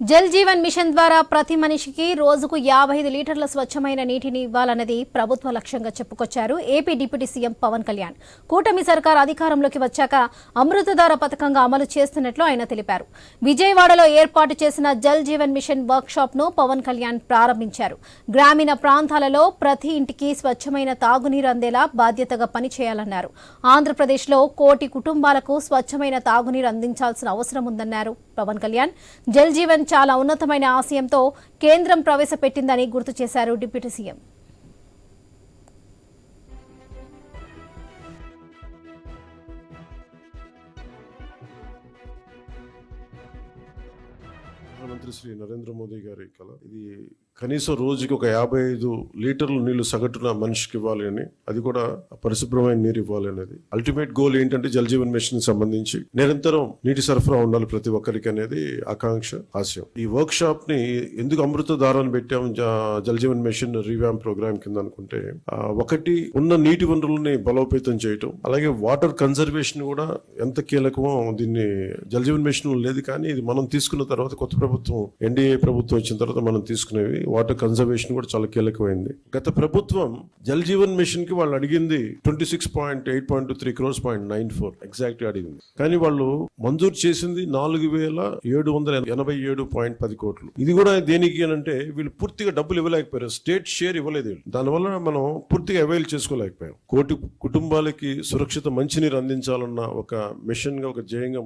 Jal Jeevan machine ద్వారా ప్రతి మనిషికి రోజుకు యాభై ఐదు లీటర్ల స్వచ్ఛమైన నీటిని ఇవ్వాలన్నది ప్రభుత్వ లక్ష్యంగా చెప్పుకొచ్చారు AP deputy CM Pawan Kalyan. కూటమి సర్కార్ అధికారంలోకి వచ్చాక అమృతధార పథకంగా అమలు చేస్తున్నట్లు ఆయన తెలిపారు. విజయవాడలో ఏర్పాటు చేసిన జల్ జీవన్ మిషన్ వర్క్ షాప్ను పవన్ కళ్యాణ్ ప్రారంభించారు. గ్రామీణ ప్రాంతాలలో ప్రతి ఇంటికి స్వచ్ఛమైన తాగునీరు అందేలా బాధ్యతగా పనిచేయాలన్నారు. ఆంధ్రప్రదేశ్లో కోటి కుటుంబాలకు స్వచ్ఛమైన తాగునీరు అందించాల్సిన అవసరం ఉందన్నారు పవన్ కళ్యాణ్. జల్ జీవన్ చాలా ఉన్నతమైన ఆశయంతో కేంద్రం ప్రవేశపెట్టిందని గుర్తు చేశారు డిప్యూటీ సీఎం. ప్రధానమంత్రి శ్రీ నరేంద్ర మోదీ గారి కళ. ఇది కనీసం రోజుకి ఒక యాభై ఐదు లీటర్ల నీళ్ళు సగటున మనిషికి ఇవ్వాలి అని అది కూడా పరిశుభ్రమైన నీరు ఇవ్వాలి అనేది. అల్టిమేట్ గోల్ ఏంటంటే జలజీవన్ మిషన్ సంబంధించి నిరంతరం నీటి సరఫరా ఉండాలి ప్రతి ఒక్కరికి అనేది ఆకాంక్ష ఆశయం. ఈ వర్క్ షాప్ని ఎందుకు అమృత దారాన్ని పెట్టాం జలజీవన్ జీవన్ మిషన్ రీవ్యామ్ ప్రోగ్రామ్ కింద అనుకుంటే ఒకటి ఉన్న నీటి వనరుల్ని బలోపేతం చేయటం అలాగే వాటర్ కన్జర్వేషన్ కూడా ఎంత కీలకమో దీన్ని జలజీవన్ మిషన్ లేదు కానీ ఇది మనం తీసుకున్న తర్వాత కొత్త ప్రభుత్వం ప్రభుత్వం ఎన్డీఏ ప్రభుత్వం వచ్చిన తర్వాత మనం తీసుకునేవి వాటర్ కన్జర్వేషన్ కూడా చాలా కీలకమైంది. గత ప్రభుత్వం జల్ జీవన్ మిషన్కి వాళ్ళు అడిగింది twenty six point eight point three crores point nine four exact అడిగింది. కానీ వాళ్ళు మంజూరు చేసింది నాలుగు వేల ఏడు వందల ఎనభై ఏడు పాయింట్ పది కోట్లు. ఇది కూడా దేనికి అంటే వీళ్ళు పూర్తిగా డబ్బులు ఇవ్వలేకపోయారు. స్టేట్ షేర్ ఇవ్వలేదు దానివల్ల మనం పూర్తిగా అవైల్ చేసుకోలేకపోయాం. కోటి కుటుంబాలకి సురక్షిత మంచినీరు అందించాలన్న ఒక మిషన్గా ఒక జయంగా